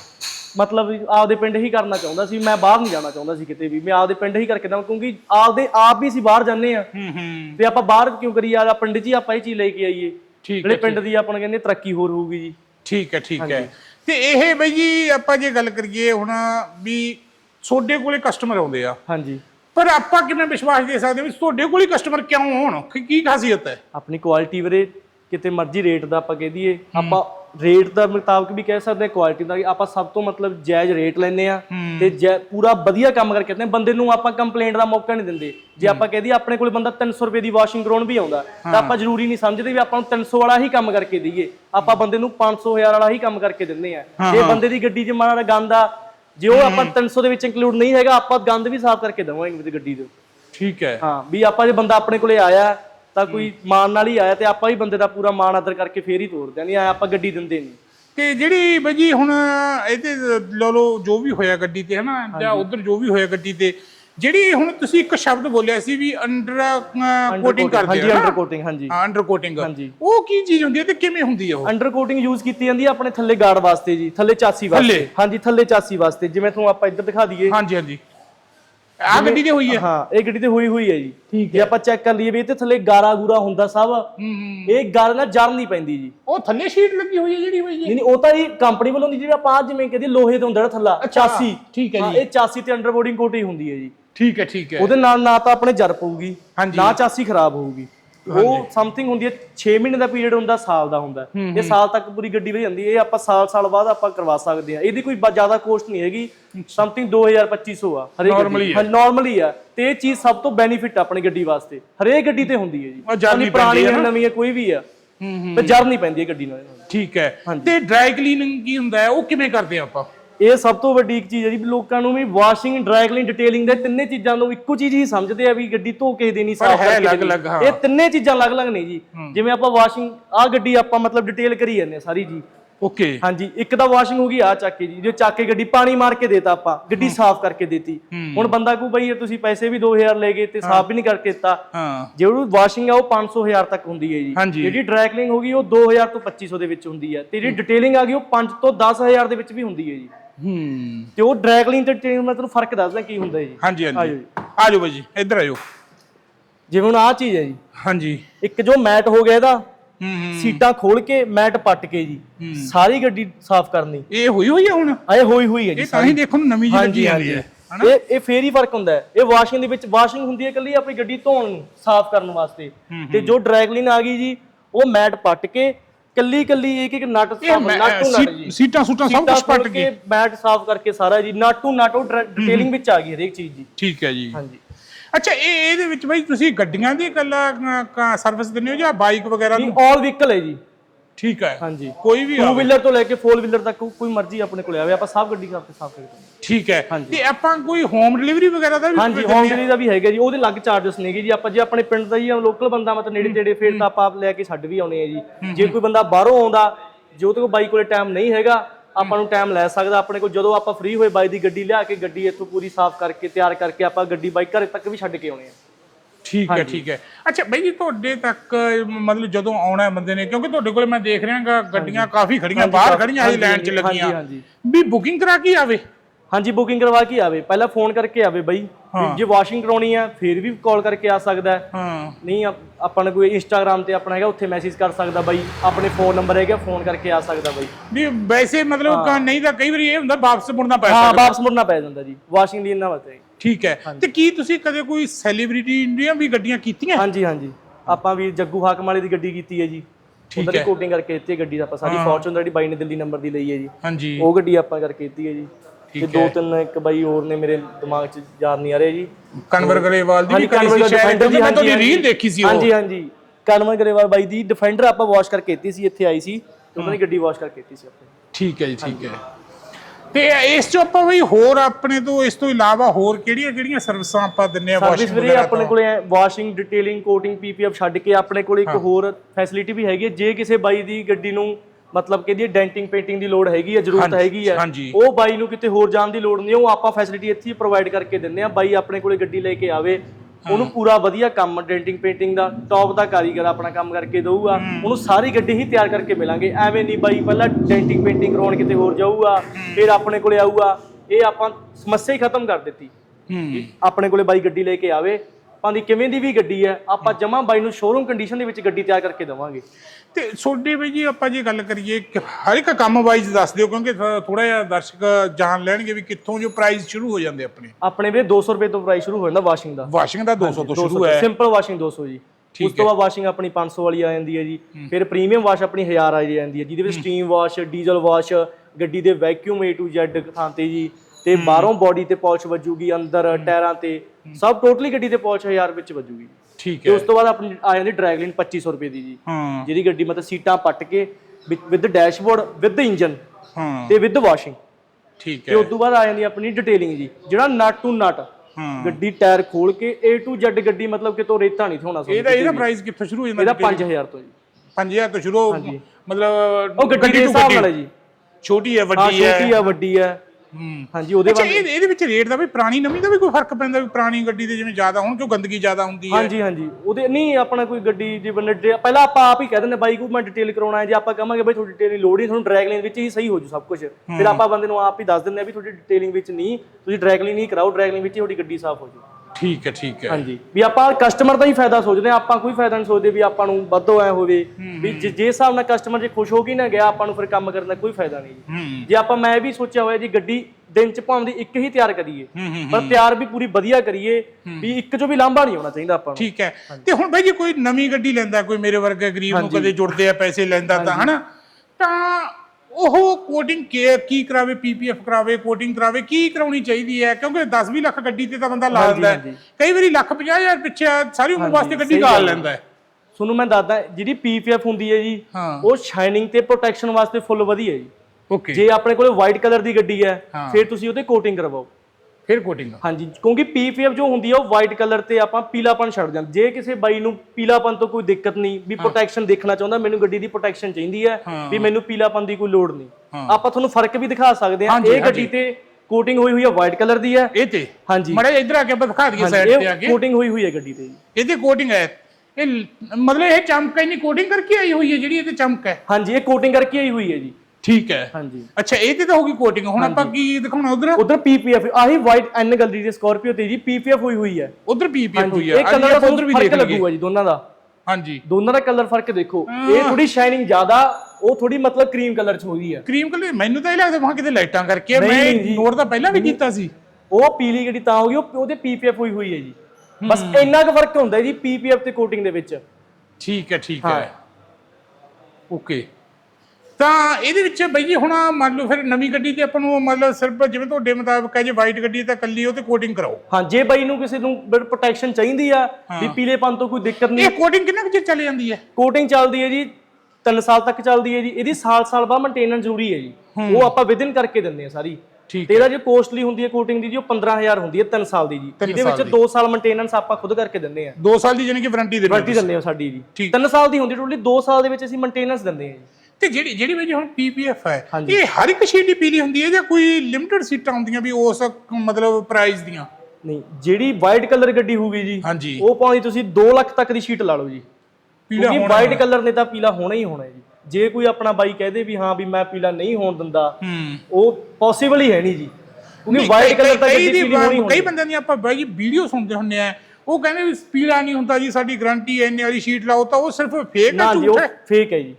ਮਤਲਬ ਵੀ ਆਪਦੇ ਪਿੰਡ ਹੀ ਕਰਨਾ ਚਾਹੁੰਦਾ ਸੀ ਮੈਂ ਬਾਹਰ ਨਹੀਂ ਜਾਣਾ ਚਾਹੁੰਦਾ ਸੀ ਕਿਤੇ ਵੀ ਮੈਂ ਆਪਦੇ ਪਿੰਡ ਹੀ ਕਰਕੇ ਦਵਾਂ ਕਿਉਂਕਿ ਆਪਦੇ ਆਪ ਵੀ ਅਸੀਂ ਬਾਹਰ ਜਾਂਦੇ ਆ ਹੂੰ ਹੂੰ। ਤੇ ਆਪਾਂ ਬਾਹਰ ਕਿਉਂ ਕਰੀ ਆ ਪਿੰਡ 'ਚ ਹੀ ਆਪਾਂ ਇਹ ਚੀਜ਼ ਲੈ ਕੇ ਆਈਏ। ਠੀਕ ਜਿਹੜੇ ਪਿੰਡ ਦੀ ਆਪਾਂ ਨੂੰ ਕਹਿੰਦੇ ਤਰੱਕੀ ਹੋਰ ਹੋਊਗੀ ਜੀ। ਠੀਕ ਹੈ ਠੀਕ ਹੈ। ਤੇ ਇਹ ਬਈ ਜੀ ਆਪਾਂ ਜੇ ਗੱਲ ਕਰੀਏ ਹੁਣ ਵੀ ਤੁਹਾਡੇ ਕੋਲੇ ਕਸਟਮਰ ਆਉਂਦੇ ਆ। ਹਾਂਜੀ। ਪਰ ਆਪਾਂ ਕਿਵੇਂ ਵਿਸ਼ਵਾਸ ਦੇ ਸਕਦੇ ਵੀ ਤੁਹਾਡੇ ਕੋਲ ਹੀ ਕਸਟਮਰ ਕਿਉਂ ਹੋਣ? ਕੀ- ਕੀ ਖਾਸੀਅਤ ਹੈ? ਆਪਣੀ ਕੁਆਲਿਟੀ ਵੀਰੇ ਕਿਤੇ ਮਰਜ਼ੀ ਰੇਟ ਦਾ ਆਪਾਂ ਕਹਿ ਦਈਏ। ਆਪਾਂ ਰੇਟ ਦਾ ਮੁਤਾਬਕ ਵੀ ਕਹਿ ਸਕਦੇ ਹਾਂ ਕੁਆਲਿਟੀ ਦਾ ਵੀ ਆਪਾਂ ਸਭ ਤੋਂ ਮਤਲਬ ਜਾਇਜ਼ ਰੇਟ ਲੈਨੇ ਆ ਤੇ ਜੈ- ਪੂਰਾ ਵਧੀਆ ਕੰਮ ਕਰਕੇ ਦਿੰਦੇ ਹਾਂ ਬੰਦੇ ਨੂੰ ਆਪਾਂ ਕੰਪਲੇਂਟ ਦਾ ਮੌਕਾ ਨਹੀਂ ਦਿੰਦੇ। ਜੇ ਆਪਾਂ ਕਹਿ ਦਈਏ ਆਪਣੇ ਕੋਲ ਬੰਦਾ 300 ਰੁਪਏ ਦੀ ਵਾਸ਼ਿੰਗ ਕਰਾਉਣ ਵੀ ਆਉਂਦਾ ਤਾਂ ਆਪਾਂ ਜ਼ਰੂਰੀ ਨਹੀਂ ਸਮਝਦੇ ਵੀ ਆਪਾਂ ਨੂੰ 300 ਵਾਲਾ ਹੀ ਕੰਮ ਕਰਕੇ ਦਈਏ। ਆਪਾਂ ਬੰਦੇ ਨੂੰ 500 ਹਜ਼ਾਰ ਵਾਲਾ ਹੀ ਕੰਮ ਕਰਕੇ ਦਿੰਦੇ ਆ ਜੇ ਬੰਦੇ ਦੀ ਗੱਡੀ 'ਚ ਮਾੜਾ ਗੰਦ ਜੇ ਉਹ ਆਪਾਂ 300 ਦੇ ਵਿੱਚ ਇੰਕਲੂਡ ਨਹੀਂ ਹੈਗਾ ਆਪਾਂ ਗੰਦ ਵੀ ਸਾਫ਼ ਕਰਕੇ ਦੇਵਾਂਗੇ ਉਹਦੀ ਗੱਡੀ ਦੇ। ਠੀਕ ਹੈ। ਹਾਂ ਵੀ ਆਪਾਂ ਜੇ ਬੰਦਾ ਆਪਣੇ ਕੋਲੇ ਆਇਆ ਤਾਂ ਕੋਈ ਮਾਨ ਨਾਲ ਹੀ ਆਇਆ ਤੇ ਆਪਾਂ ਹੀ ਬੰਦੇ ਦਾ ਪੂਰਾ ਮਾਣ ਆਦਰ ਕਰਕੇ ਫੇਰ ਹੀ ਤੋਰਦੇ ਨਹੀਂ ਆਇਆ ਆਪਾਂ ਗੱਡੀ ਦਿੰਦੇ ਨਹੀਂ। ਤੇ ਜਿਹੜੀ ਬਈ ਜੀ ਹੁਣ ਇਹਦੇ ਲੋ ਲੋ ਜੋ ਵੀ ਹੋਇਆ ਗੱਡੀ ਤੇ ਹਨਾ? ਜਾਂ ਉਧਰ ਜੋ ਵੀ ਹੋਇਆ ਗੱਡੀ ਤੇ ਜਿਹੜੀ ਹੁਣ ਤੁਸੀਂ ਇੱਕ ਸ਼ਬਦ ਬੋਲਿਆ ਸੀ ਵੀ ਅੰਡਰ ਕੋਟਿੰਗ ਕਰਦੇ ਹਾਂਜੀ ਅੰਡਰ ਕੋਟਿੰਗ ਹਾਂਜੀ। ਹਾਂ ਅੰਡਰ ਕੋਟਿੰਗ ਹਾਂਜੀ। ਉਹ ਕੀ ਚੀਜ਼ ਹੁੰਦੀ ਹੈ ਤੇ ਕਿਵੇਂ ਹੁੰਦੀ ਹੈ ਉਹ? ਅੰਡਰ ਕੋਟਿੰਗ ਯੂਜ਼ ਕੀਤੀ ਜਾਂਦੀ ਹੈ ਆਪਣੇ ਥੱਲੇ ਗਾਰਡ ਵਾਸਤੇ ਜੀ ਥੱਲੇ ਚਾਸੀ ਵਾਸਤੇ? ਹਾਂਜੀ ਥੱਲੇ ਚਾਸੀ ਵਾਸਤੇ ਜਿਵੇਂ ਤੁਹਾਨੂੰ ਆਪਾਂ ਇੱਧਰ ਦਿਖਾ ਦਈਏ। ਹਾਂਜੀ ਹਾਂਜੀ। ਆ ਗੱਡੀ ਤੇ ਹੋਈ ਹੈ? ਹਾਂ ਇਹ ਗੱਡੀ ਤੇ ਹੋਈ ਹੋਈ ਹੈ ਜੀ। ਜੇ ਆਪਾਂ ਚੈੱਕ ਕਰ ਲਈਏ ਵੀ ਇਹ ਤੇ ਥੱਲੇ ਗਾਰਾ ਗੂਰਾ ਹੁੰਦਾ ਸਭ ਹੂੰ ਹੂੰ। ਇਹ ਗਾਰ ਨਾਲ ਜੜ ਨਹੀਂ ਪੈਂਦੀ ਜੀ। ਉਹ ਥੱਲੇ ਸ਼ੀਟ ਲੱਗੀ ਹੋਈ ਹੈ ਜਿਹੜੀ ਬਈ ਜੀ ਨਹੀਂ ਨਹੀਂ ਉਹ ਤਾਂ ਜੀ ਕੰਪਨੀ ਵੱਲੋਂ ਹੁੰਦੀ ਜਿਹੜੀ ਆਪਾਂ ਜਿਵੇਂ ਕਹਿੰਦੇ ਲੋਹੇ ਦਾ ਹੁੰਦਾ ਜਿਹੜਾ ਥੱਲਾ ਚਾਸੀ। ਠੀਕ ਹੈ ਹਾਂ, ਇਹ ਚਾਸੀ ਤੇ ਅੰਡਰਬੋਰਡਿੰਗ ਕੋਟਿੰਗ ਹੁੰਦੀ ਹੈ ਜੀ। ਠੀਕ ਹੈ ਠੀਕ ਹੈ। ਉਹਦੇ ਨਾਲ ਨਾ ਤਾਂ ਆਪਣੇ ਜਰ ਪਊਗੀ। ਨਾ ਚਾਸੀ ਖਰਾਬ ਹੋਊਗੀ। ਉਹ ਸਮਥਿੰਗ ਹੁੰਦੀ ਹੈ 6 ਮਹੀਨੇ ਦਾ ਪੀਰੀਅਡ ਹੁੰਦਾ ਸਾਲ ਦਾ ਹੁੰਦਾ। ਇਹ ਸਾਲ ਤੱਕ ਪੂਰੀ ਗੱਡੀ ਵਧ ਜਾਂਦੀ ਹੈ ਇਹ ਆਪਾਂ ਸਾਲ ਸਾਲ ਬਾਅਦ ਆਪਾਂ ਕਰਵਾ ਸਕਦੇ ਹਾਂ। ਇਹਦੀ ਕੋਈ ਜ਼ਿਆਦਾ ਕੋਸਟ ਨਹੀਂ ਹੈਗੀ। ਸਮਥਿੰਗ 2250 ਆ ਹਰੇਕ ਨਾਰਮਲੀ ਆ। ਤੇ ਇਹ ਚੀਜ਼ ਸਭ ਤੋਂ ਬੈਨੀਫਿਟ ਆਪਣੀ ਗੱਡੀ ਵਾਸਤੇ। ਹਰੇਕ ਗੱਡੀ ਤੇ ਹੁੰਦੀ ਹੈ ਜੀ। ਪੁਰਾਣੀ ਹੈ ਨਵੀਂ ਹੈ ਕੋਈ ਵੀ ਆ। ਤੇ ਜਰ ਨਹੀਂ ਪੈਂਦੀ ਇਹ ਗੱਡੀ ਨਾਲ। ਠੀਕ ਹੈ। ਤੇ ਡਰਾਈ ਕਲੀਨਿੰਗ ਕੀ ਹੁੰਦਾ ਹੈ? ਉਹ ਕਿਵੇਂ ਕਰਦੇ ਆ ਆਪਾਂ? ਇਹ ਸਭ ਤੋਂ ਵੱਡੀ ਇੱਕ ਚੀਜ਼ ਹੈ ਜੀ ਲੋਕਾਂ ਨੂੰ ਵੀ ਵਾਸ਼ਿੰਗ ਡਰਾਈ ਕਲੀਨ ਡਿਟੇਲਿੰਗ ਦੇ ਤਿੰਨੇ ਚੀਜ਼ਾਂ ਨੂੰ ਇੱਕੋ ਚੀਜ਼ ਹੀ ਸਮਝਦੇ ਆ ਵੀ ਗੱਡੀ ਧੋ ਕੇ ਦੇਣੀ ਸਾਫ਼ ਕਰਕੇ ਦੇਣੀ। ਇਹ ਤਿੰਨੇ ਚੀਜ਼ਾਂ ਅਲੱਗ-ਅਲੱਗ ਨੇ ਜੀ। ਜਿਵੇਂ ਆਪਾਂ ਵਾਸ਼ਿੰਗ ਆ ਗੱਡੀ ਆਪਾਂ ਮਤਲਬ ਡਿਟੇਲ ਕਰੀ ਜਾਂਦੇ ਆ ਸਾਰੀ ਜੀ। ਓਕੇ। ਹਾਂਜੀ ਇੱਕ ਤਾਂ ਵਾਸ਼ਿੰਗ ਹੋ ਗਈ ਆ ਚੱਕ ਕੇ ਜੀ। ਜੋ ਚੱਕ ਕੇ ਗੱਡੀ ਪਾਣੀ ਮਾਰ ਕੇ ਦੇਤਾ ਆਪਾਂ ਗੱਡੀ ਸਾਫ਼ ਕਰਕੇ ਦੇਤੀ। ਹੁਣ ਬੰਦਾ ਕੋ ਬਈ ਤੁਸੀਂ ਪੈਸੇ ਵੀ 2000 ਲੈ ਗਏ ਤੇ ਸਾਫ਼ ਵੀ ਨਹੀਂ ਕਰਕੇ ਦਿੱਤਾ। ਹਾਂ। ਜਿਹੜੀ ਵਾਸ਼ਿੰਗ ਆ ਉਹ 500000 ਤੱਕ ਹੁੰਦੀ ਹੈ ਜੀ। ਜਿਹੜੀ ਡਰਾਈ ਕਲੀਨਿੰਗ ਹੋ ਗਈ ਉਹ 2000 ਤੋਂ 2500 ਦੇ ਵਿੱਚ ਹੁੰਦੀ ਹੈ। ਤੇ ਜਿਹੜੀ ਡਿਟੇਲਿੰਗ ਆ ਗਈ ਉਹ 5 ਤੋਂ 10000 ਦੇ ਵਿੱਚ ਵੀ ਹੁੰਦੀ ਹੈ ਜੀ। ਹੂੰ। ਤੇ ਉਹ ਡਰਾਈ ਕਲੀਨ ਤੇ ਡਿਟੇਲਿੰਗ ਮੈਂ ਤੁਹਾਨੂੰ ਫ਼ਰਕ ਦੱਸਦਾ ਕੀ ਹੁੰਦਾ ਜੀ। ਹਾਂਜੀ ਹਾਂਜੀ। ਆ ਜਾਓ ਬਾਈ ਜੀ ਇੱਧਰ ਆਜੋ। ਜਿਵੇਂ ਹੁਣ ਆਹ ਚੀਜ਼ ਹੈ ਜੀ। ਹਾਂਜੀ। ਇੱਕ ਜੋ ਮੈਟ ਹੋ ਗਿਆ ਇਹਦਾ ਹੂੰ ਸੀਟਾਂ ਖੋਲ ਕੇ ਮੈਟ ਪੱਟ ਕੇ ਜੀ ਸਾਰੀ ਗੱਡੀ ਸਾਫ਼ ਕਰਨੀ ਇਹ ਹੋਈ ਹੋਈ ਹੈ ਹੁਣ? ਆਏ ਹੋਈ ਹੋਈ ਹੈ ਜੀ ਇਹ ਤਾਂ ਹੀ ਦੇਖੋ ਨਵੀਂ ਜਿਹੀ ਲੱਗੀ ਜਾਂਦੀ ਹੈ ਇਹ ਇਹ ਫੇਰ ਹੀ ਫ਼ਰਕ ਹੁੰਦਾ ਹੈ। ਇਹ ਵਾਸ਼ਿੰਗ ਦੇ ਵਿੱਚ ਵਾਸ਼ਿੰਗ ਹੁੰਦੀ ਹੈ ਇਕੱਲੀ ਆਪਣੀ ਗੱਡੀ ਧੋਣ ਨੂੰ ਸਾਫ਼ ਕਰਨ ਵਾਸਤੇ। ਤੇ ਜੋ ਡਰਾਈ ਕਲੀਨ ਆ ਗਈ ਜੀ ਉਹ ਮੈਟ ਪੱਟ ਕੇ ਕੱਲੀ ਕੱਲੀ ਇੱਕ ਇੱਕ ਨਟ ਸਾਫ਼ ਨਟ ਟੂ ਨਟ ਜੀ। ਸੀਟਾਂ ਸੂਟਾਂ ਸਭ ਕੁਝ ਪੱਟ ਕੇ ਮੈਟ ਸਾਫ਼ ਕਰਕੇ ਸਾਰਾ ਜੀ ਨਟ ਟੂ ਨਟ ਉਹ ਡਿਟੇਲਿੰਗ ਵਿੱਚ ਆ ਗਈ ਹਰੇਕ ਚੀਜ਼ ਦੀ ਠੀਕ ਹੈ ਜੀ। ਹਾਂਜੀ। ਅੱਛਾ ਇਹ ਇਹਦੇ ਵਿੱਚ ਬਾਈ ਤੁਸੀਂ ਗੱਡੀਆਂ ਦੀ ਇਕੱਲਾ ਸਰਵਿਸ ਦਿੰਦੇ ਹੋ ਜਾਂ ਬਾਈਕ ਵਗੈਰਾ ਨੂੰ? ਆਲ ਵਹੀਕਲ ਹੈ ਜੀ। ਠੀਕ ਹੈ। ਹਾਂਜੀ। ਕੋਈ ਵੀ ਟੂ ਵੀਲਰ ਤੋਂ ਲੈ ਕੇ 4 ਵੀਲਰ ਤੱਕ ਕੋਈ ਮਰਜ਼ੀ ਆਪਣੇ ਕੋਲੇ ਆਵੇ ਆਪਾਂ ਸਭ ਗੱਡੀ ਕਰਕੇ ਸਾਫ਼ ਕਰ ਦਿੰਦੇ ਠੀਕ ਹੈ। ਤੇ ਆਪਾਂ ਕੋਈ ਹੋਮ ਡਿਲੀਵਰੀ ਵਗੈਰਾ ਦਾ ਵੀ ਹਾਂਜੀ ਹੋਮ ਡਿਲੀਵਰੀ ਦਾ ਵੀ ਹੈਗਾ ਜੀ ਉਹਦੇ ਲੱਗ ਚਾਰजेस ਨੇਗੇ ਜੀ। ਆਪਾਂ ਜੇ ਆਪਣੇ ਪਿੰਡ ਦਾ ਹੀ ਲੋਕਲ ਬੰਦਾ ਮਤਲਬ ਨੇੜੇ ਤੇੜੇ ਫੇਰ ਤਾਂ ਆਪਾਂ ਲੈ ਕੇ ਛੱਡ ਵੀ ਆਉਣੇ ਆ ਜੀ। ਜੇ ਕੋਈ ਬੰਦਾ ਬਾਹਰੋਂ ਆਉਂਦਾ ਜੇ ਉਹਦੇ ਕੋਲ ਬਾਈ ਕੋਲੇ ਟਾਈਮ ਨਹੀਂ ਹੈਗਾ ਆਪਾਂ ਨੂੰ ਟਾਈਮ ਲੈ ਸਕਦਾ। ਆਪਣੇ ਕੋਲ ਜਦੋਂ ਆਪਾਂ ਫ੍ਰੀ ਹੋਏ ਬਾਈ ਦੀ ਗੱਡੀ ਲਿਆ ਕੇ ਗੱਡੀ ਇੱਥੋਂ ਪੂਰੀ ਸਾਫ਼ ਕਰਕੇ ਤਿਆਰ ਕਰਕੇ ਆਪਾਂ ਗੱਡੀ ਬਾਈ ਘਰੇ ਤੱਕ ਵੀ ਛੱਡ ਕੇ ਆਉਣੇ ਆ। ਠੀਕ ਹੈ ਠੀਕ ਹੈ। ਅੱਛਾ ਬਾਈ ਜੀ ਤੁਹਾਡੇ ਤੱਕ ਮਤਲਬ ਜਦੋਂ ਆਉਣਾ ਹੈ ਬੰਦੇ ਨੇ ਕਿਉਂਕਿ ਤੁਹਾਡੇ ਕੋਲ ਮੈਂ ਦੇਖ ਰਿਹਾਗਾ ਗੱਡੀਆਂ ਕਾਫੀ ਖੜੀਆਂ ਬਾਹਰ ਖੜੀਆਂ ਹਜੇ ਲਾਈਨ 'ਚ ਲੱਗੀਆਂ। ਵੀ ਬੁਕਿੰਗ ਕਰਾ ਕੇ ਆਵੇ? ਹਾਂਜੀ ਬੁਕਿੰਗ ਕਰਵਾ ਕੇ ਆਵੇ। ਪਹਿਲਾਂ ਫੋਨ ਕਰਕੇ ਆਵੇ ਬਾਈ। ਜੇ ਵਾਸ਼ਿੰਗ ਕਰਾਉਣੀ ਆ ਫਿਰ ਵੀ ਕਾਲ ਕਰਕੇ ਆ ਸਕਦਾ ਹੈ। ਹਾਂ। ਨਹੀਂ ਆਪ- ਨੇ ਕੋਈ ਇੰਸਟਾਗ੍ਰam ਤੇ ਆਪਣਾ ਹੈਗਾ ਉੱਥੇ ਮੈਸੇਜ ਕਰ ਸਕਦਾ ਬਾਈ। ਆਪਣੇ ਫੋਨ ਨੰਬਰ ਹੈਗਾ ਫੋਨ ਕਰਕੇ ਆ ਸਕਦਾ ਬਾਈ। ਵੀ ਵੈਸੇ ਮਤਲਬ ਨਹੀਂ ਤਾਂ ਕਈ ਵਾਰੀ ਇਹ ਹੁੰਦਾ ਵਾਪਸ ਮੁੜਨਾ ਪੈ ਹਾਂ ਵਾਪਸ ਮੁੜਨਾ ਪੈ ਜਾਂਦਾ ਜੀ। ਵਾਸ਼ਿੰਗ ਦੀ ਇੰਨਾ ਵਤੇ ਠੀਕ ਹੈ। ਤੇ ਕੀ ਤੁਸੀਂ ਕਦੇ ਕੋਈ ਸੈਲੀਬ੍ਰਿਟੀ ਦੀਆਂ ਵੀ ਗੱਡੀਆਂ ਕੀਤੀਆਂ? ਹਾਂਜੀ ਹਾਂਜੀ। ਆਪਾਂ ਵੀ ਜੱਗੂ ਹਾਕਮ ਵਾਲੇ ਦੀ ਗੱਡੀ ਕੀਤੀ ਹੈ ਜੀ। ਠੀਕ ਉਹਦੀ ਹੈ। ਕੋਟਿੰਗ ਕਰਕੇ ਦਿੱਤੀ ਹੈ ਗੱਡੀ ਦਾ ਆਪਾਂ। ਸਾਡੀ ਫੋਰਚੂਨਰ ਜਿਹੜੀ ਬਾਈ ਨੇ ਦਿੱਲੀ ਨੰਬਰ ਦੀ ਲਈ ਹੈ ਜੀ। ਹਾਂਜੀ। ਉਹ ਗੱਡੀ ਆਪਾਂ ਕਰਕੇ ਦਿੱਤੀ ਹੈ ਜੀ। ਤੇ ਦੋ ਤਿੰਨ ਇੱਕ ਬਾਈ ਹੋਰ ਨੇ ਮੇਰੇ ਦਿਮਾਗ 'ਚ ਯਾਦ ਨਹੀਂ ਆ ਰਹੇ ਜੀ। ਕਨਵਰ ਗਰੇਵਾਲ ਦੀ ਵੀ ਕਰੀ ਸੀ ਦਾ ਸ਼ਾਇਦ ਮੈਂ ਤੁਹਾਡੀ ਰੀਲ ਦੇਖੀ ਸੀ ਉਹ। ਹਾਂਜੀ ਹਾਂਜੀ। ਕਨਵਰ ਗਰੇਵਾਲ ਬਾਈ ਦੀ ਡਿਫੈਂਡਰ ਆਪਾਂ ਵਾਸ਼ ਕਰਕੇ ਦਿੱਤੀ ਸੀ ਇੱਥੇ ਆਈ ਸੀ। ਉਹਨਾਂ ਦੀ ਗੱਡੀ ਵਾਸ਼ ਕਰਕੇ ਦਿੱਤੀ ਸੀ ਆਪਾਂ। ਠੀਕ ਹੈ ਜੀ ਠੀਕ ਹੈ। ਤੇ ਇਸ ਚ ਆਪਾਂ ਵੀ ਹੋਰ ਆਪਣੇ ਤੋਂ ਇਸ ਤੋਂ ਇਲਾਵਾ ਹੋਰ ਕਿਹੜੀਆਂ ਕਿਹੜੀਆਂ ਸਰਵਿਸਾਂ ਆਪਾਂ ਦਿੰਨੇ ਆ ਸਰਵਿਸ ਵੀਰੇ ਆਪਣੇ ਕੋਲੇ ਵਾਸ਼ਿੰਗ ਡਿਟੇਲਿੰਗ ਕੋਟਿੰਗ ਪੀਪੀਐਫ ਛੱਡ ਕੇ ਆਪਣੇ ਕੋਲੇ ਇੱਕ ਹੋਰ ਫੈਸਿਲਿਟੀ ਵੀ ਹੈਗੀ ਹੈ। ਜੇ ਕਿਸੇ ਬਾਈ ਦੀ ਗੱਡੀ ਨੂੰ ਮਤਲਬ ਕਿ ਇਹਦੀ ਡੈਂਟਿੰਗ ਪੇਂਟਿੰਗ ਦੀ ਲੋੜ ਹੈਗੀ ਹੈ ਜ਼ਰੂਰਤ ਹੈਗੀ ਹੈ ਹਾਂਜੀ। ਉਹ ਬਾਈ ਨੂੰ ਕਿਤੇ ਹੋਰ ਜਾਣ ਦੀ ਲੋੜ ਨਹੀਂ ਉਹ ਆਪਾਂ ਫੈਸਿਲਿਟੀ ਇੱਥੇ ਹੀ ਪ੍ਰੋਵਾਈਡ ਕਰਕੇ ਦਿੰਦੇ ਆ ਬਾਈ ਆਪਣੇ ਕੋਲੇ ਗੱਡੀ ਲੈ ਕੇ ਆਵੇ ਉਹਨੂੰ ਪੂਰਾ ਵਧੀਆ ਕੰਮ ਡੈਂਟਿੰਗ ਪੇਂਟਿੰਗ ਦਾ ਟੌਪ ਦਾ ਕਾਰੀਗਰ ਆਪਣਾ ਕੰਮ ਕਰਕੇ ਦਊਗਾ। ਉਹਨੂੰ ਸਾਰੀ ਗੱਡੀ ਹੀ ਤਿਆਰ ਕਰਕੇ ਮਿਲਾਂਗੇ। ਐਵੇਂ ਨਹੀਂ ਬਾਈ ਪਹਿਲਾਂ ਡੈਂਟਿੰਗ ਪੇਂਟਿੰਗ ਕਰਾਉਣ ਕਿਤੇ ਹੋਰ ਜਾਊਗਾ ਫਿਰ ਆਪਣੇ ਕੋਲੇ ਆਊਗਾ। ਇਹ ਆਪਾਂ ਸਮੱਸਿਆ ਹੀ ਖਤਮ ਕਰ ਦਿੱਤੀ। ਆਪਣੇ ਕੋਲੇ ਬਾਈ ਗੱਡੀ ਲੈ ਕੇ ਆਵੇ। ਭਾਵੇਂ ਕਿਵੇਂ ਦੀ ਵੀ ਗੱਡੀ ਹੈ ਆਪਾਂ ਜਮਾ ਬਾਈ ਨੂੰ ਸ਼ੋਰੂਮ ਕੰਡੀਸ਼ਨ ਦੇ ਵਿੱਚ ਗੱਡੀ ਤਿਆਰ ਕਰਕੇ ਦੇਵਾਂਗੇ। ਤੇ ਛੋਡੇ ਬਈ ਜੀ ਆਪਾਂ ਜੇ ਗੱਲ ਕਰੀਏ ਕਿ ਹਰ ਇੱਕ ਕੰਮ ਵਾਈਜ਼ ਦੱਸ ਦਿਓ ਕਿਉਂਕਿ ਥੋੜਾ ਜਿਹਾ ਦਰਸ਼ਕ ਜਾਣ ਲੈਣਗੇ ਵੀ ਕਿੱਥੋਂ ਜੋ ਪ੍ਰਾਈਸ ਸ਼ੁਰੂ ਹੋ ਜਾਂਦੇ ਆਪਣੇ। ਆਪਣੇ ਵੀਰੇ 200 ਰੁਪਏ ਤੋਂ ਪ੍ਰਾਈਸ ਸ਼ੁਰੂ ਹੋ ਜਾਂਦਾ ਵਾਸ਼ਿੰਗ ਦਾ। ਵਾਸ਼ਿੰਗ ਦਾ 200 ਤੋਂ ਸ਼ੁਰੂ ਹੈ। ਸਿੰਪਲ ਵਾਸ਼ਿੰਗ 200 ਜੀ। ਉਸ ਤੋਂ ਬਾਅਦ ਵਾਸ਼ਿੰਗ ਆਪਣੀ 500 ਵਾਲੀ ਆ ਜਾਂਦੀ ਹੈ ਜੀ। ਫਿਰ ਪ੍ਰੀਮੀਅਮ ਵਾਸ਼ ਆਪਣੀ 1000 ਆ ਜਾਂਦੀ ਹੈ ਜਿਹਦੇ ਵਿੱਚ ਸਟੀਮ ਵਾਸ਼ ਡੀਜ਼ਲ ਵਾਸ਼ ਗੱਡੀ ਦੇ ਵੈਕਿਊਮ A to Z ਥਾਂ ਤੇ ਜੀ। ਤੇ ਬਾਹਰੋਂ ਬਾਡੀ ਤੇ ਪਾਲਿਸ਼ ਵੱਜੂਗੀ ਅੰਦਰ ਟਾਇਰਾਂ ਤੇ। ਸਭ ਟੋਟਲੀ ਗੱਡੀ ਤੇ ਪਾਲਿਸ਼ 1000 ਵਿੱਚ ਵੱਜੂਗੀ। ਠੀਕ ਤੇ ਹੈ। ਉਸ ਤੋਂ ਬਾਅਦ ਆਪਣੀ ਆ ਜਾਂਦੀ ਡਰੈਗਲਿਨ 2500 ਰੁਪਏ ਦੀ ਜੀ। ਹਾਂ। ਜਿਹਦੀ ਗੱਡੀ ਮਤਲਬ ਸੀਟਾਂ ਪੱਟ ਕੇ ਵਿਦ ਡੈਸ਼ਬੋਰਡ ਵਿਦ ਇੰਜਨ ਹਾਂ। ਤੇ ਵਿਦ ਵਾਸ਼ਿੰਗ ਠੀਕ ਤੇ ਹੈ। ਉਸ ਤੋਂ ਬਾਅਦ ਆ ਜਾਂਦੀ ਆਪਣੀ ਡਿਟੇਲਿੰਗ ਜੀ ਜਿਹੜਾ ਨਟ ਟੂ ਨਟ ਹਾਂ। ਗੱਡੀ ਟਾਇਰ ਖੋਲ ਕੇ A to Z ਗੱਡੀ ਮਤਲਬ ਕਿ ਤੋਂ ਰੇਤਾ ਨਹੀਂ ਥੋਣਾ ਇਹਦਾ ਇਹਦਾ ਪ੍ਰਾਈਸ ਕਿੱਥੋਂ ਸ਼ੁਰੂ ਹੋ ਜਾਂਦਾ ਇਹਦਾ 5000 ਤੋਂ ਜੀ। 5000 ਤੋਂ ਸ਼ੁਰੂ ਮਤਲਬ ਉਹ ਗੱਡੀ ਦੇ ਹਿਸਾਬ ਨਾਲ ਹੈ ਜੀ। ਛੋਟੀ ਹੈ ਹਾਂ ਵੱਡੀ ਹੈ। ਛੋਟੀ ਆ ਵੱਡੀ ਆ ਹੂੰ। ਹਾਂਜੀ ਉਹਦੇ ਅੱਛਾ ਬਾਅਦ ਇਹ ਇਹਦੇ ਵਿੱਚ ਰੇਟ ਦਾ ਵੀ ਪੁਰਾਣੀ ਨਵੀਂ ਦਾ ਵੀ ਕੋਈ ਫ਼ਰਕ ਪੈਂਦਾ ਵੀ ਪੁਰਾਣੀ ਗੱਡੀ ਦੇ ਜਿਵੇਂ ਜ਼ਿਆਦਾ ਹੁਣ ਕਿਉਂ ਗੰਦਗੀ ਜ਼ਿਆਦਾ ਹੁੰਦੀ ਹੈ? ਹਾਂਜੀ ਹਾਂਜੀ। ਉਹਦੇ ਨਹੀਂ ਆਪਣਾ ਕੋਈ ਗੱਡੀ ਜੇ ਬੰਦੇ ਡੇ- ਪਹਿਲਾਂ ਆਪਾਂ ਆਪ ਹੀ ਕਹਿ ਦਿੰਦੇ ਬਾਈ ਕੋ ਮੈਂ ਡਿਟੇਲ ਕਰਾਉਣਾ ਹੈ ਜੇ ਆਪਾਂ ਕਹਾਂਗੇ ਬਈ ਤੁਹਾਡੀ ਡਿਟੇਲਿੰਗ ਲੋੜ ਨਹੀਂ ਤੁਹਾਨੂੰ ਵਿੱਚ ਹੀ ਸਹੀ ਹੋ ਜੂ ਸਭ ਕੁਝ ਫਿਰ ਆਪਾਂ ਬੰਦੇ ਨੂੰ ਆਪ ਹੀ ਦੱਸ ਦਿੰਦੇ ਆ ਵੀ ਤੁਹਾਡੀ ਡਿਟੇਲਿੰਗ ਵਿੱਚ ਨਹੀਂ ਤੁਸੀਂ ਡਰੈਗ ਲਾਈਨ ਹੀ ਕਰਾਓ ਡਰੈਗ ਲਾਈਨ ਵਿੱਚ ਹੀ ਤੁਹਾਡੀ ਗੱਡੀ ਸਾਫ਼ ਹੋ ਜੂ। ਠੀਕ ਹੈ ਠੀਕ ਹੈ। ਹਾਂਜੀ। ਵੀ ਆਪਾਂ ਕਸਟਮਰ ਦਾ ਹੀ ਫਾਇਦਾ ਸੋਚਦੇ ਆ ਆਪਾਂ ਕੋਈ ਫਾਇਦਾ ਨਹੀਂ ਸੋਚਦੇ ਵੀ ਆਪਾਂ ਨੂੰ ਵੱਧੋ ਐ ਹੋਵੇ। ਵੀ ਜੇ ਜੇ ਹਿਸਾਬ ਨਾਲ ਕਸਟਮਰ ਜੇ ਖੁਸ਼ ਹੋ ਕੇ ਨਾ ਗਿਆ ਆਪਾਂ ਨੂੰ ਫਿਰ ਕੰਮ ਕਰਨ ਦਾ ਕੋਈ ਫਾਇਦਾ ਨਹੀਂ। ਜੀ ਆਪਾਂ ਮੈਂ ਵੀ ਸੋਚਿਆ ਹੋਇਆ ਜੀ ਗੱਡੀ ਦਿਨ ਚ ਭਾਵੇਂ ਦੀ ਇੱਕ ਹੀ ਤਿਆਰ ਕਰੀਏ ਪਰ ਤਿਆਰ ਵੀ ਪੂਰੀ ਵਧੀਆ ਕਰੀਏ ਵੀ ਇੱਕ ਚੋਂ ਵੀ ਲਾਂਭਾ ਨਹੀਂ ਆਉਣਾ ਚਾਹੀਦਾ ਆਪਾਂ ਨੂੰ। ਠੀਕ ਹੈ। ਤੇ ਹੁਣ ਬਾਈ ਜੀ ਕੋਈ ਨਵੀਂ ਗੱਡੀ ਲੈਂਦਾ ਕੋਈ ਮੇਰੇ ਵਰਗਾ ਗਰੀਬ ਨੂੰ ਕਦੇ ਜੁੜਦੇ ਆ ਪੈਸੇ ਲੈਂਦਾ ਤਾਂ ਹਨਾ? ਤਾਂ ਉਹ ਕੋਡਿੰਗ ਕੀ ਕਰਾਵੇ ਪੀਪੀਐਫ ਕਰਾਵੇ ਕੋਡਿੰਗ ਕਰਾਵੇ ਕੀ ਕਰਾਉਣੀ ਚਾਹੀਦੀ ਹੈ? ਕਿਉਂਕਿ 10-20 ਲੱਖ ਗੱਡੀ ਤੇ ਤਾਂ ਬੰਦਾ ਲਾ ਦਿੰਦਾ ਹੈ। ਕਈ ਵਾਰੀ ਲੱਖ 50000 ਪਿੱਛੇ ਸਾਰੀ ਉਮਰ ਵਾਸਤੇ ਗੱਡੀ ਗਾਲ ਲੈਂਦਾ ਹੈ। ਤੁਹਾਨੂੰ ਮੈਂ ਦੱਸਦਾ ਜਿਹੜੀ ਪੀਪੀਐਫ ਹੁੰਦੀ ਹੈ ਜੀ ਉਹ ਸ਼ਾਈਨਿੰਗ ਤੇ ਪ੍ਰੋਟੈਕਸ਼ਨ ਵਾਸਤੇ ਫੁੱਲ ਵਧੀਆ ਜੀ। ਓਕੇ ਜੇ ਆਪਣੇ ਕੋਲੇ ਵਾਈਟ ਕਲਰ ਦੀ ਗੱਡੀ ਹੈ ਹਾਂ। ਫਿਰ ਤੁਸੀਂ ਉਹਤੇ ਕੋਟਿੰਗ ਕਰਵਾਓ। ਫਿਰ ਕੋਡਿੰਗ ਹਾਂਜੀ ਕਿਉਂਕਿ ਪੀਪੀਐਫ ਜੋ ਹੁੰਦੀ ਆ ਉਹ ਵਾਈਟ ਕਲਰ ਤੇ ਆਪਾਂ ਪੀਲਾਪਨ ਛੱਡ ਜਾਂਦੇ। ਜੇ ਕਿਸੇ ਬਾਈ ਨੂੰ ਪੀਲਾਪਨ ਤੋਂ ਕੋਈ ਦਿੱਕਤ ਨਹੀਂ ਵੀ ਪ੍ਰੋਟੈਕਸ਼ਨ ਦੇਖਣਾ ਚਾਹੁੰਦਾ ਮੈਨੂੰ ਗੱਡੀ ਦੀ ਪ੍ਰੋਟੈਕਸ਼ਨ ਚਾਹੀਦੀ ਹੈ ਵੀ ਮੈਨੂੰ ਪੀਲਾਪਨ ਦੀ ਕੋਈ ਲੋੜ ਨਹੀਂ। ਆਪਾਂ ਤੁਹਾਨੂੰ ਫ਼ਰਕ ਵੀ ਦਿਖਾ ਸਕਦੇ ਹਾਂ। ਹਾਂਜੀ, ਇਹ ਗੱਡੀ ਤੇ ਕੋਟਿੰਗ ਹੋਈ ਹੋਈ ਹੈ ਵਾਈਟ ਕਲਰ ਦੀ ਹੈ। ਇਹ ਤੇ? ਹਾਂਜੀ। ਮੜੇ ਇੱਧਰ ਆ ਕੇ ਆਪਾਂ ਦਿਖਾ ਦਈਏ ਸਾਈਡ ਤੇ ਆ ਇਹ ਕੇ। ਕੋਟਿੰਗ ਹੋਈ ਹੋਈ ਹੈ ਗੱਡੀ ਤੇ। ਇਹਦੇ ਕੋਡਿੰਗ ਹੈ। ਇਹ ਮਤਲਬ ਇਹ ਚਮਕ ਇੰਨੀ ਕੋਡਿੰਗ ਕਰਕੇ ਆਈ ਹੋਈ ਹੈ ਜਿਹੜੀ ਇਹਦੇ ਚਮਕ ਹੈ? ਹਾਂਜੀ ਇਹ ਕੋਟਿੰਗ ਕਰਕੇ ਆਈ ਹੋਈ ਹੈ ਜੀ। ਠੀਕ ਹੈ। ਹਾਂਜੀ। ਅੱਛਾ ਇਹ ਤੇ ਤਾਂ ਹੋਗੀ ਕੋਟਿੰਗ ਹੁਣ ਆਪਾਂ ਕੀ ਦਿਖਾਉਣਾ ਉਧਰ? ਉਧਰ ਪੀਪੀਐਫ ਆਹੀ ਵਾਈਟ ਐਨ ਗੱਡੀ ਦੀ ਸਕਾਰਪੀਓ ਤੇ ਜੀ ਪੀਪੀਐਫ ਹੋਈ ਹੋਈ ਹੈ। ਉਧਰ ਪੀਪੀਐਫ ਹੋਈ ਹੈ। ਇਹ ਕਲਰ ਉਧਰ ਵੀ ਦੇਖ ਲੱਗੂਗਾ ਜੀ ਦੋਨਾਂ ਦਾ। ਹਾਂਜੀ। ਦੋਨਾਂ ਦਾ ਕਲਰ ਫ਼ਰਕ ਦੇਖੋ। ਇਹ ਥੋੜੀ ਸ਼ਾਈਨਿੰਗ ਜ਼ਿਆਦਾ ਉਹ ਥੋੜੀ ਮਤਲਬ ਕਰੀਮ ਕਲਰ ਚ ਹੋਈ ਹੈ। ਕਰੀਮ ਕਲਰ ਮੈਨੂੰ ਤਾਂ ਇਹ ਲੱਗਦਾ ਵਾਂ ਕਿਤੇ ਲਾਈਟਾਂ ਕਰਕੇ। ਮੈਂ। ਨੋਟ ਤਾਂ ਪਹਿਲਾਂ ਵੀ ਕੀਤਾ ਸੀ। ਉਹ ਪੀਲੀ ਗੱਡੀ ਤਾਂ ਹੋ ਗਈ ਉਹ ਉਹਦੇ ਪੀਪੀਐਫ ਹੋਈ ਹੋਈ ਹੈ ਜੀ। ਬਸ ਇੰਨਾ ਕੁ ਫ਼ਰਕ ਹੁੰਦਾ ਹੈ ਜੀ ਪੀਪੀਐਫ ਤੇ ਕੋਟਿੰਗ ਦੇ ਵਿੱਚ। ਠੀਕ ਹੈ ਠੀਕ ਹੈ। ਓਕੇ ਤਾਂ ਇਹਦੇ ਵਿੱਚ ਬਈ ਹੁਣ ਮੰਨ ਲਓ ਫਿਰ ਨਵੀਂ ਗੱਡੀ ਤੇ ਆਪਾਂ ਨੂੰ ਮਤਲਬ ਸਿਰਫ ਜਿਵੇਂ ਤੁਹਾਡੇ ਮੁਤਾਬਕ ਹੈ ਜੇ ਵਾਈਟ ਗੱਡੀ ਤਾਂ ਕੱਲੀ ਉਹ ਤੇ ਕੋਟਿੰਗ ਕਰਾਓ। ਹਾਂ ਜੇ ਬਾਈ ਨੂੰ ਕਿਸੇ ਨੂੰ ਪ੍ਰੋਟੈਕਸ਼ਨ ਚਾਹੀਦੀ ਆ ਵੀ ਪੀਲੇਪਨ ਤੋਂ ਕੋਈ ਦਿੱਕਤ ਨਹੀਂ। ਇਹ ਕੋਟਿੰਗ ਕਿੰਨਾ ਕੁ ਚਿਰ ਚੱਲ ਜਾਂਦੀ ਹੈ? ਕੋਟਿੰਗ ਚੱਲਦੀ ਹੈ ਜੀ 3 ਸਾਲ ਤੱਕ ਚੱਲਦੀ ਹੈ ਜੀ। ਇਹਦੀ ਸਾਲ ਸਾਲ ਬਾਅਦ ਮੇਨਟੇਨੈਂਸ ਜ਼ਰੂਰੀ ਹੈ ਜੀ। ਉਹ ਆਪਾਂ ਵਿਦਿਨ ਕਰਕੇ ਦਿੰਦੇ ਆ ਸਾਰੀ। ਤੇ ਇਹਦਾ ਜੇ ਕੋਸਟਲੀ ਹੁੰਦੀ ਹੈ ਕੋਟਿੰਗ ਦੀ ਜੀ ਉਹ 15000 ਹੁੰਦੀ ਹੈ 3 ਸਾਲ ਦੀ ਜੀ। ਜਿਹਦੇ ਵਿੱਚ 2 ਸਾਲ ਮੇਨਟੇਨੈਂਸ ਆਪਾਂ ਖੁਦ ਕਰਕੇ ਦਿੰਦੇ ਆ 2 ਸਾਲ ਦੀ ਜਾਨੀ ਕਿ ਵਾਰੰਟੀ ਦੇ ਵਾਰੰਟੀ ਦਿੰਦੇ ਆ ਸਾਡੀ ਜੀ। ਠੀਕ। 3 ਸਾਲ ਦੀ ਹੁੰਦੀ ਟੋਟਲੀ 2 ਸਾਲ ਦੇ ਵਿੱਚ ਅਸੀਂ ਮੇਨਟੇਨੈਂਸ ਦਿੰਦੇ ਆ ਜੀ। ਤੇ ਜਿਹੜੀ ਜਿਹੜੀ ਜੀ ਹੁਣ ਪੀਪੀਐਫ ਹੈ ਇਹ ਹਰ ਇੱਕ ਸ਼ੀਟ ਦੀ ਪੀਲੀ ਹੁੰਦੀ ਹੈ ਜਾਂ ਕੋਈ ਲਿਮਟਿਡ ਸੀਟਾਂ ਹੁੰਦੀਆਂ ਵੀ ਉਸ ਮਤਲਬ ਪ੍ਰਾਈਸ ਦੀਆਂ? ਨਹੀਂ ਜਿਹੜੀ ਵਾਈਟ ਕਲਰ ਗੱਡੀ ਹੋਊਗੀ ਜੀ ਉਹ ਭਾਵੇਂ ਤੁਸੀਂ 2 ਲੱਖ ਤੱਕ ਦੀ ਸ਼ੀਟ ਲਾ ਲਓ ਜੀ। ਪੀਲਾ ਕਿਉਂਕਿ ਵਾਈਟ ਕਲਰ ਨੇ ਤਾਂ ਪੀਲਾ ਹੋਣਾ ਹੀ ਹੋਣਾ ਹੈ ਜੀ। ਜੇ ਕੋਈ ਆਪਣਾ ਬਾਈ ਕਹਦੇ ਵੀ ਹਾਂ ਵੀ ਮੈਂ ਪੀਲਾ ਨਹੀਂ ਹੋਣ ਦਿੰਦਾ ਹੂੰ। ਉਹ ਪੋਸੀਬਲ ਹੀ ਹੈ ਨਹੀਂ ਜੀ। ਕਿਉਂਕਿ ਵਾਈਟ ਕਲਰ ਤਾਂ ਗੱਡੀ ਪੀਲੀ ਹੋਣੀ ਕਈ ਬੰਦਿਆਂ ਦੀ ਆਪਾਂ ਬਾਈ ਵੀਡੀਓ ਸੁਣਦੇ ਹੁੰਦੇ ਆ ਉਹ ਕਹਿੰਦੇ ਵੀ ਪੀਲਾ ਨਹੀਂ ਹੁੰਦਾ ਜੀ ਸਾਡੀ ਗਾਰੰਟੀ ਇੰਨੇ ਵਾਲੀ ਸ਼ੀਟ ਲਾਓ ਤਾਂ ਉਹ ਸਿਰਫ ਫੇਕ ਹੈ ਝੂਠ ਹੈ। ਫੇਕ ਹੈ ਜੀ।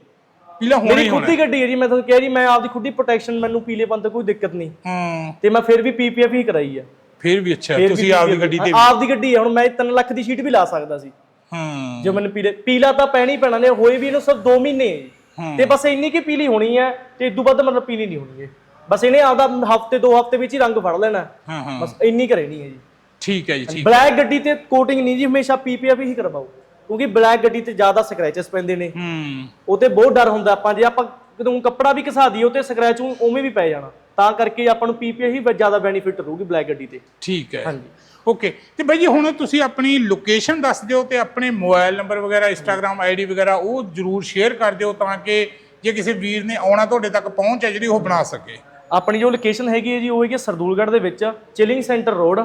ਪੀਲਾ ਹੋਣਾ ਮੇਰੀ ਹੀ ਖੁਦ ਹੋਣਾ। ਗੱਡੀ ਹੈ ਜੀ ਮੈਂ ਤੁਹਾਨੂੰ ਕਿਹਾ ਜੀ ਮੈਂ ਆਪਦੀ ਖੁਦ ਪ੍ਰੋਟੈਕਸ਼ਨ ਮੈਨੂੰ ਪੀਲੇ ਬੰਦ ਕੋਈ ਦਿੱਕਤ ਨਹੀਂ। ਹਾਂ। ਤੇ ਮੈਂ ਫਿਰ ਵੀ ਪੀਪੀਐਫ ਹੀ ਕਰਾਈ ਆ। ਫਿਰ ਵੀ ਅੱਛਾ ਫਿਰ ਵੀ ਤੁਸੀਂ ਆਪਦੀ PPF ਗੱਡੀ ਤੇ ਆਪਦੀ ਗੱਡੀ ਹੈ ਹੁਣ ਮੈਂ 3 ਲੱਖ ਦੀ ਸ਼ੀਟ ਵੀ ਲਾ ਸਕਦਾ ਸੀ। ਹਾਂ। ਜੇ ਮੈਨੂੰ ਪੀਲੇ ਪੀਲਾ ਤਾਂ ਪੈਣੀ ਪੈਣਾ ਨੇ ਹੋਏ ਵੀ ਇਹਨੂੰ ਸਿਰਫ 2 ਮਹੀਨੇ। ਹੈ। ਜੀ ਹੂੰ। ਤੇ ਬਸ ਇੰਨੀ ਕੀ ਪੀਲੀ ਹੋਣੀ ਹੈ ਤੇ ਇਦੋਂ ਵੱਧ ਮਤਲਬ ਪੀਲੀ ਨਹੀਂ ਹੋਣੀ ਹੈ ਬਸ ਇਹਨੇ ਆਪਦਾ ਹਫ਼ਤੇ ਦੋ ਹਫ਼ਤੇ ਵਿੱਚ ਹੀ ਰੰਗ ਫੜ ਲੈਣਾ। ਹਾਂ ਹਾਂ। ਬਸ ਇੰਨੀ ਕਰੇਣੀ ਹੈ ਜੀ। ਠੀਕ ਹੈ ਜੀ ਠੀਕ ਬਲੈਕ ਗੱਡੀ ਤੇ ਕੋਟਿੰਗ ਨਹੀਂ ਜੀ ਹਮੇਸ਼ਾ ਪੀਪੀਐਫ ਹੀ ਕਰਵਾਓ। ਕਿਉਂਕਿ ਬਲੈਕ ਗੱਡੀ ਤੇ ਜ਼ਿਆਦਾ ਸਕ੍ਰੈਚਸ ਪੈਂਦੇ ਨੇ। ਹੂੰ। ਉਹ ਤੇ ਬਹੁਤ ਡਰ ਹੁੰਦਾ ਆਪਾਂ ਜੇ ਆਪਾਂ ਕਦੋਂ ਕੱਪੜਾ ਵੀ ਘਸਾ ਦਈਏ ਉਹ ਤੇ ਸਕ੍ਰੈਚ ਉਵੇਂ ਵੀ ਪੈ ਜਾਣਾ। ਤਾਂ ਕਰਕੇ ਆਪਾਂ ਨੂੰ ਪੀਪੀਐਫ ਹੀ ਜ਼ਿਆਦਾ ਬੈਨੀਫਿਟ ਰਹੂਗੀ ਬਲੈਕ ਗੱਡੀ ਤੇ। ਠੀਕ ਹੈ। ਹਾਂਜੀ। ਓਕੇ। ਤੇ ਬਾਈ ਜੀ ਹੁਣ ਤੁਸੀਂ ਆਪਣੀ ਲੋਕੇਸ਼ਨ ਦੱਸ ਦਿਓ ਤੇ ਆਪਣੇ ਮੋਬਾਈਲ ਨੰਬਰ ਵਗੈਰਾ ਇੰਸਟਾਗ੍ਰam ਆਈਡੀ ਵਗੈਰਾ ਉਹ ਜਰੂਰ ਸ਼ੇਅਰ ਕਰ ਦਿਓ ਤਾਂ ਕਿ ਜੇ ਕਿਸੇ ਵੀਰ ਨੇ ਆਉਣਾ ਤੁਹਾਡੇ ਤੱਕ ਪਹੁੰਚ ਹੈ ਜਿਹੜੀ ਉਹ ਬਣਾ ਸਕੇ। ਆਪਣੀ ਜੋ ਲੋਕੇਸ਼ਨ ਹੈਗੀ ਹੈ ਜੀ ਉਹ ਹੈਗੀ ਸਰਦੂਲਗੜ੍ਹ ਦੇ ਵਿੱਚ chilling centre road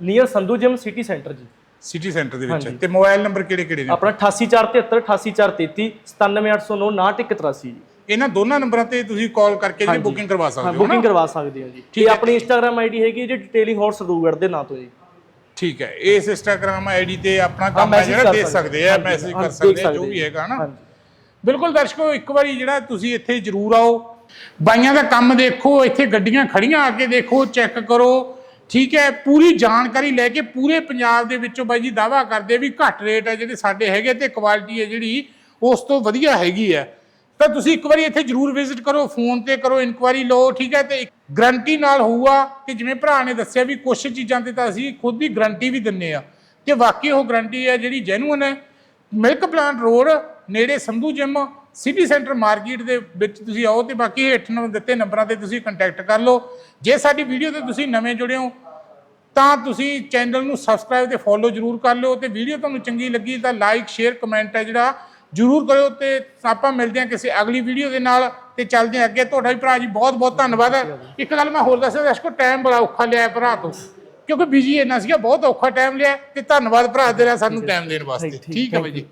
near Sandhu gym city centre ਜੀ। ਸਿਟੀ ਸੈਂਟਰ ਦੇ ਵਿੱਚ ਤੇ ਮੋਬਾਈਲ ਨੰਬਰ ਕਿਹੜੇ ਕਿਹੜੇ ਨੇ? ਆਪਣਾ 88473 88433 97809 6183 ਜੀ। ਇਹਨਾਂ ਦੋਨਾਂ ਨੰਬਰਾਂ ਤੇ ਤੁਸੀਂ ਕਾਲ ਕਰਕੇ ਜਿਹੜੀ ਬੁਕਿੰਗ ਕਰਵਾ ਹਾਂ ਸਕਦੇ ਹੋ ਬੁਕਿੰਗ ਕਰਵਾ ਸਕਦੇ ਹੋ ਜੀ। ਤੇ ਆਪਣੀ ਇੰਸਟਾਗ੍ਰam ਆਈਡੀ ਹੈਗੀ ਜੀ ਡਿਟੇਲਿੰਗ ਹੌਟ ਸਰਦੂਲਗੜ੍ਹ ਦੇ ਨਾਂ ਤੋਂ ਜੀ। ਠੀਕ ਹੈ। ਇਸ ਇੰਸਟਾਗ੍ਰam ਆਈਡੀ ਤੇ ਆਪਣਾ ਕੰਮ ਹੈ message ਜਿਹੜਾ ਕਰ ਦੇ ਸਕਦੇ ਆ ਹਾਂਜੀ, ਮੈਸੇਜ ਕਰ ਦੇਖ ਸਕਦੇ ਆ ਜੋ ਸਕਦੇ ਵੀ ਹੈਗਾ ਨਾ। ਹਾਂਜੀ। ਬਿਲਕੁਲ ਦਰਸ਼ਕੋ ਇੱਕ ਵਾਰੀ ਜਿਹੜਾ ਤੁਸੀਂ ਇੱਥੇ ਜ਼ਰੂਰ ਆਓ। ਬਾਈਆਂ ਦਾ ਕੰਮ ਦੇਖੋ ਇੱਥੇ ਗੱਡੀਆਂ ਖੜੀਆਂ ਆ ਕੇ ਦੇਖੋ ਚੈੱਕ ਕਰੋ। ਠੀਕ ਹੈ, ਪੂਰੀ ਜਾਣਕਾਰੀ ਲੈ ਕੇ ਪੂਰੇ ਪੰਜਾਬ ਦੇ ਵਿੱਚੋਂ ਬਾਈ ਜੀ ਦਾਵਾ ਕਰਦੇ ਵੀ ਘੱਟ ਰੇਟ ਹੈ ਜਿਹੜੇ ਸਾਡੇ ਹੈਗੇ ਤੇ ਕੁਆਲਿਟੀ ਹੈ ਜਿਹੜੀ, ਉਸ ਤੋਂ ਵਧੀਆ ਹੈਗੀ ਹੈ ਤਾਂ ਤੁਸੀਂ ਇੱਕ ਵਾਰੀ ਇੱਥੇ ਜ਼ਰੂਰ ਵਿਜ਼ਿਟ ਕਰੋ ਫੋਨ ਤੇ ਕਰੋ ਇਨਕੁਆਇਰੀ ਲਓ, ਠੀਕ ਹੈ, ਤੇ ਗਰੰਟੀ ਨਾਲ ਹੋਊਗਾ ਕਿ ਜਿਵੇਂ ਭਰਾ ਨੇ ਦੱਸਿਆ ਵੀ ਕੁਝ ਚੀਜ਼ਾਂ ਤੇ ਤਾਂ ਅਸੀਂ ਖੁਦ ਦੀ ਗਰੰਟੀ ਵੀ ਦਿੰਨੇ ਆ। ਤੇ ਵਾਕਈ ਉਹ ਗਰੰਟੀ ਹੈ ਜਿਹੜੀ ਜੈਨੂਇਨ ਹੈ। ਮਿਲਕ ਪਲਾਂਟ ਰੋਡ ਨੇੜੇ Sandhu gym city centre market ਦੇ ਵਿੱਚ ਤੁਸੀਂ ਆਓ ਤੇ ਬਾਕੀ ਹੇਠ ਨੂੰ ਦਿੱਤੇ ਨੰਬਰਾਂ ਤੇ ਤੁਸੀਂ ਕੰਟੈਕਟ ਕਰ ਲਓ। ਜੇ ਸਾਡੀ ਵੀਡੀਓ ਤੇ ਤੁਸੀਂ ਨਵੇਂ ਜੁੜੇ ਹੋ ਤਾਂ ਤੁਸੀਂ ਚੈਨਲ ਨੂੰ ਸਬਸਕ੍ਰਾਈਬ ਤੇ ਫੋਲੋ ਜਰੂਰ ਕਰ ਲਿਓ ਤੇ ਵੀਡੀਓ ਤੁਹਾਨੂੰ ਚੰਗੀ ਲੱਗੀ ਤਾਂ ਲਾਈਕ ਸ਼ੇਅਰ ਕਮੈਂਟ ਹੈ ਜਿਹੜਾ ਜਰੂਰ ਕਰਿਓ ਤੇ ਆਪਾਂ ਮਿਲਦੇ ਹਾਂ ਕਿਸੇ ਅਗਲੀ ਵੀਡੀਓ ਦੇ ਨਾਲ ਤੇ ਚੱਲਦੇ ਹਾਂ ਅੱਗੇ। ਤੁਹਾਡਾ ਵੀ ਭਰਾ ਜੀ ਬਹੁਤ ਬਹੁਤ ਧੰਨਵਾਦ ਇੱਕ ਗੱਲ ਮੈਂ ਹੋਰ ਦੱਸਾਂ ਦਰਸ਼ਕੋ ਟਾਈਮ ਬੜਾ ਔਖਾ ਲਿਆ ਭਰਾ ਤੋਂ ਕਿਉਂਕਿ ਬਿਜ਼ੀ ਇੰਨਾ ਸੀਗਾ ਬਹੁਤ ਔਖਾ ਟਾਈਮ ਲਿਆ ਤੇ ਧੰਨਵਾਦ ਭਰਾ ਤੇਰਾ ਸਾਨੂੰ ਟਾਈਮ ਦੇਣ ਵਾਸਤੇ। ਠੀਕ, ਹੈ ਬਾਈ ਜੀ।